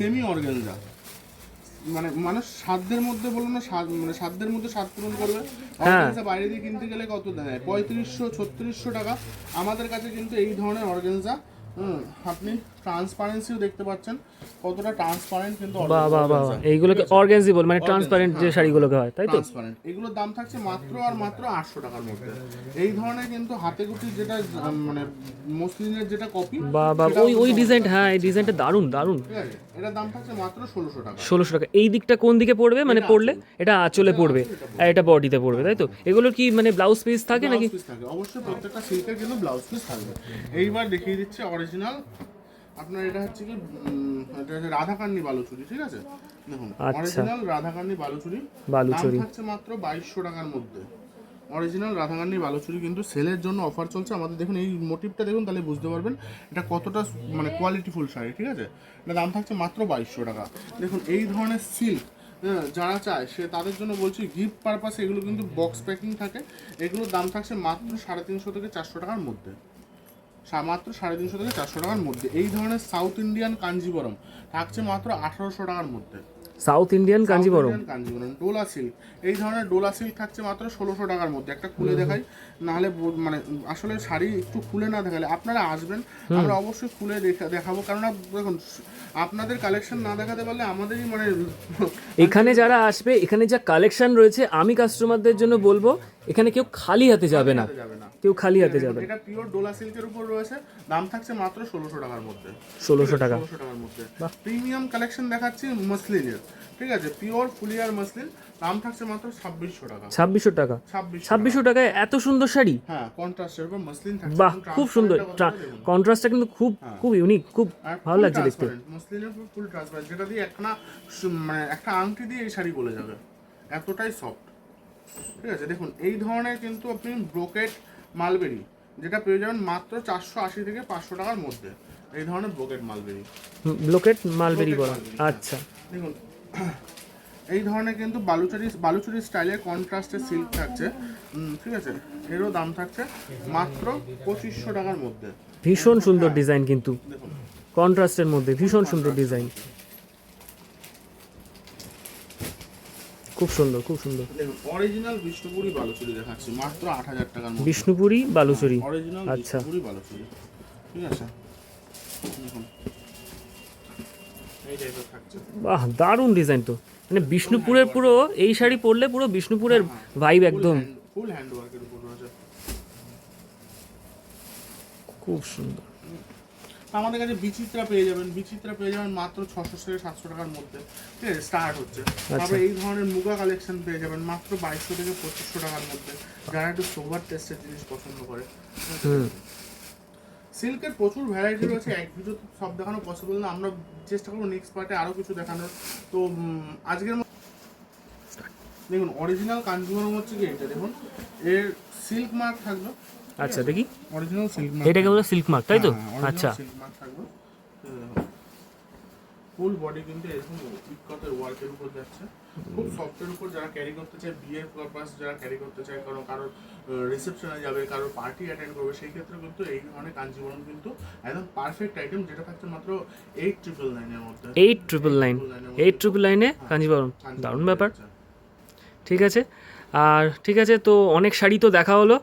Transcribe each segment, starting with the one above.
Semi organza মানে মানুষ সাধ্যের মধ্যে বলো না মানে সাধ্যের মধ্যে স্বাদ পূরণ করবে। অর্গানজা বাইরে দিয়ে কিনতে গেলে কত দেয়? পঁয়ত্রিশশো ছত্রিশশো টাকা। আমাদের কাছে কিন্তু এই ধরনের অর্গানজা হুম আপনি ট্রান্সপারেন্সিও দেখতে পাচ্ছেন কতটা ট্রান্সপারেন্ট কিন্তু বাহ বাহ বাহ এইগুলোকে অর্গ্যানজি বল মানে ট্রান্সপারেন্ট যে শাড়িগুলোকে হয় তাই তো? ট্রান্সপারেন্ট এগুলোর দাম থাকছে মাত্র আর মাত্র আটশো টাকার মধ্যে। এই ধরনের কিন্তু হাতে গুটি যেটা মানে মসলিনের যেটা কপি বা বা ওই ওই ডিজাইন হ্যাঁ এই ডিজাইনটা দারুণ দারুণ। এটার দাম থাকছে মাত্র ষোলোশো টাকা। ষোলোশো টাকা। এই দিকটা কোন দিকে পড়বে? মানে পড়লে? এটা আঁচলে পড়বে। আর এটা বডিতে পড়বে তাই তো? এগুলোর কি মানে ব্লাউজ পিস থাকে নাকি? অবশ্যই প্রত্যেকটা সিল্কের কিন্তু ব্লাউজ পিস থাকবে। এইবার দেখিয়ে দিচ্ছে অরিজিনাল আপনার এটা হচ্ছে কি এটা হচ্ছে রাধাকান্নি বালুচুরি ঠিক আছে? দেখুন আচ্ছা। অরিজিনাল রাধাকান্নি বালুচুরি। বালুচুরি। দাম থাকছে মাত্র বাইশশো টাকার মধ্যে। অরিজিনাল রাধাকান্নি বালুচুরি কিন্তু সেলের জন্য অফার চলছে। আমাদের দেখুন এই মোটিভটা দেখুন তাহলে বুঝতে পারবেন এটা কতটা মানে কোয়ালিটিফুল শাড়ি ঠিক আছে? এটা দাম থাকছে মাত্র বাইশশো টাকা। দেখুন এই ধরনের সিল্ক যারা চায় সে তাদের জন্য বলছি গিফট পারপাসে এগুলো কিন্তু বক্স প্যাকিং থাকে। এগুলোর দাম থাকছে মাত্র সাড়ে তিনশো থেকে চারশো টাকার মধ্যে। মাত্র সাড়ে তিনশো থেকে চারশো টাকার মধ্যে। এই ধরনের সাউথ ইন্ডিয়ান কাঞ্জিবরম থাকছে মাত্র আঠারোশো টাকার মধ্যে। South Indian Kanjivaram? Kanjivaram dola silk এই ধরনের ডোলা সিল্ক থাকছে মাত্র ষোলোশো টাকার মধ্যে। একটা খুলে দেখাই নাহলে মানে আসলে শাড়ি একটু খুলে না দেখালে আপনারা আসবেন আমরা অবশ্যই খুলে দেখা- দেখাবো। কারণ দেখুন আপনাদের কালেকশন না দেখাতে পারলে আমাদেরই মানে এখানে যারা আসবে এখানে যা কালেকশন রয়েছে আমি কাস্টমারদের জন্য বলব এখানে কেউ খালি হাতে যাবে না। কেউ খালি হাতে যাবে এটা পিওর ডোলা সিল্কের উপর রয়েছে। দাম থাকছে মাত্র ষোলোশো টাকার মধ্যে। ষোলোশো টাকা। ষোলোশো টাকার মধ্যে। প্রিমিয়াম কালেকশন দেখাচ্ছি মসলিনের ঠিক আছে? পিওর ফুলিয়ার মসলিন দাম থাকছে মাত্র ছাব্বিশশো টাকা। ছাব্বিশশো টাকা। ছাব্বিশ ছাব্বিশশো টাকায় এত সুন্দর শাড়ি? হ্যাঁ কন্ট্রাস্টের উপর মসলিন থাকছে। বাহ খুব সুন্দর। কন্ট্রাস্টটা কিন্তু খুব খুব ইউনিক খুব ভালো লাগছে দেখতে। মসলিনের উপর ফুল ট্রান্সপারেন্ট যেটা দিয়ে একটা মানে একটা আংটি দিয়ে এই শাড়ি বলে যাবে। এতটাই সফট ঠিক আছে দেখুন এই ধরনের কিন্তু আপনি ব্রোকেট মালবেরি যেটা পেয়ে যাবেন মাত্র চারশো আশি থেকে পাঁচশো টাকার মধ্যে এই ধরনের ব্রোকেট মালবেরি ব্লোকেট মালবেরি বলা। আচ্ছা। দেখুন এই ধরনের কিন্তু বালুচুরি বালুচুরি স্টাইলের কন্ট্রাস্টের সিল্ক থাকছে। ঠিক আছে এরও দাম থাকছে মাত্র পঁচিশশো টাকার মধ্যে। ভীষণ সুন্দর ডিজাইন কিন্তু। কন্ট্রাস্টের মধ্যে ভীষণ সুন্দর ডিজাইন খুব সুন্দর খুব সুন্দর। অরিজিনাল বিষ্ণুপুরি বালুচুরি দেখাচ্ছি মাত্র আট হাজার টাকার মধ্যে। বিষ্ণুপুরি বালুচুরি অরিজিনাল আচ্ছা। বিষ্ণুপুরি বালুচুরি ঠিক আছে? দেখুন। বাহ দারুণ ডিজাইন তো। মানে বিষ্ণুপুরের পুরো এই শাড়ি পরলে পুরো বিষ্ণুপুরের ভাইব একদম। ফুল হ্যান্ড ওয়ার্কের উপর রয়েছে খুব সুন্দর। আমাদের কাছে বিচিত্রা পেয়ে যাবেন বিচিত্রা পেয়ে যাবেন মাত্র ছশো থেকে সাতশো টাকার মধ্যে। ঠিক আছে স্টার্ট হচ্ছে। তারপরে এই ধরনের মুগা কালেকশন পেয়ে যাবেন মাত্র বাইশশো থেকে পঁচিশশো টাকার মধ্যে। যারা একটু সোভার টেস্টের জিনিস পছন্দ করে। সিল্কের প্রচুর ভ্যারাইটি রয়েছে এক ভিডিও সব দেখানো পসিবল না। আমরা চেষ্টা করব নেক্সট পার্টে আরও কিছু দেখানোর। তো আজকের মতো দেখুন অরিজিনাল কাঞ্জিবরম হচ্ছে কি এটা দেখুন। এর সিল্ক মার্ক থাকবে আচ্ছা দেখি। অরিজিনাল সিল্ক মার্ক এটাকে বলে সিল্ক মার্ক তাই তো? আচ্ছা। মার্ক থাকবে ফুল বডি কিন্তু এরকম ইকতের ওয়ার্কের উপর যাচ্ছে। খুব সফটের উপর যারা ক্যারি করতে চায় বিয়ের পারপাস যারা ক্যারি করতে চায় কারণ কারোর রিসেপশনে যাবে কারোর পার্টি অ্যাটেন্ড করবে সেই ক্ষেত্রে কিন্তু এই ধরনের কাঞ্জিবরম কিন্তু একদম পারফেক্ট আইটেম যেটা থাকছে মাত্র এইট ট্রিপল নাইনের মধ্যে। Eight triple nine eight triple নাইনে কাঞ্জিবরম। দারুণ ব্যাপার। ঠিক আছে? আর ঠিক আছে তো অনেক শাড়ি তো দেখা হলো।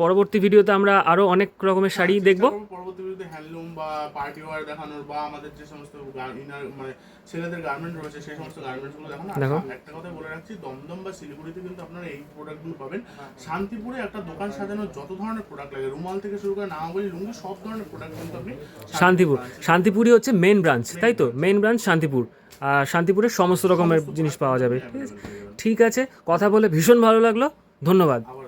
পরবর্তী ভিডিওতে আমরা আরও অনেক রকমের শাড়ি দেখব। পরবর্তী ভিডিওতে হ্যান্ডলুম বা পার্টি ওয়ার দেখানোর বা আমাদের যে সমস্ত মানে ছেলেদের গার্মেন্ট রয়েছে সেই সমস্ত গার্মেন্টসগুলো দেখানো দেখো। একটা কথা বলে রাখছি দমদম বা শিলিগুড়িতে কিন্তু আপনারা এই প্রোডাক্টগুলো পাবেন শান্তিপুরে একটা দোকান সাজানোর যত ধরনের প্রোডাক্ট লাগে রুমাল থেকে শুরু করে নামাবলি লুঙ্গি সব ধরনের প্রোডাক্ট কিন্তু আপনি শান্তিপুর শান্তিপুরই হচ্ছে মেন ব্রাঞ্চ তাই তো? Main branch Shantipur. আর শান্তিপুরের সমস্ত রকমের জিনিস পাওয়া যাবে। ঠিক আছে ঠিক আছে কথা বলে ভীষণ ভালো লাগল। ধন্যবাদ। আবার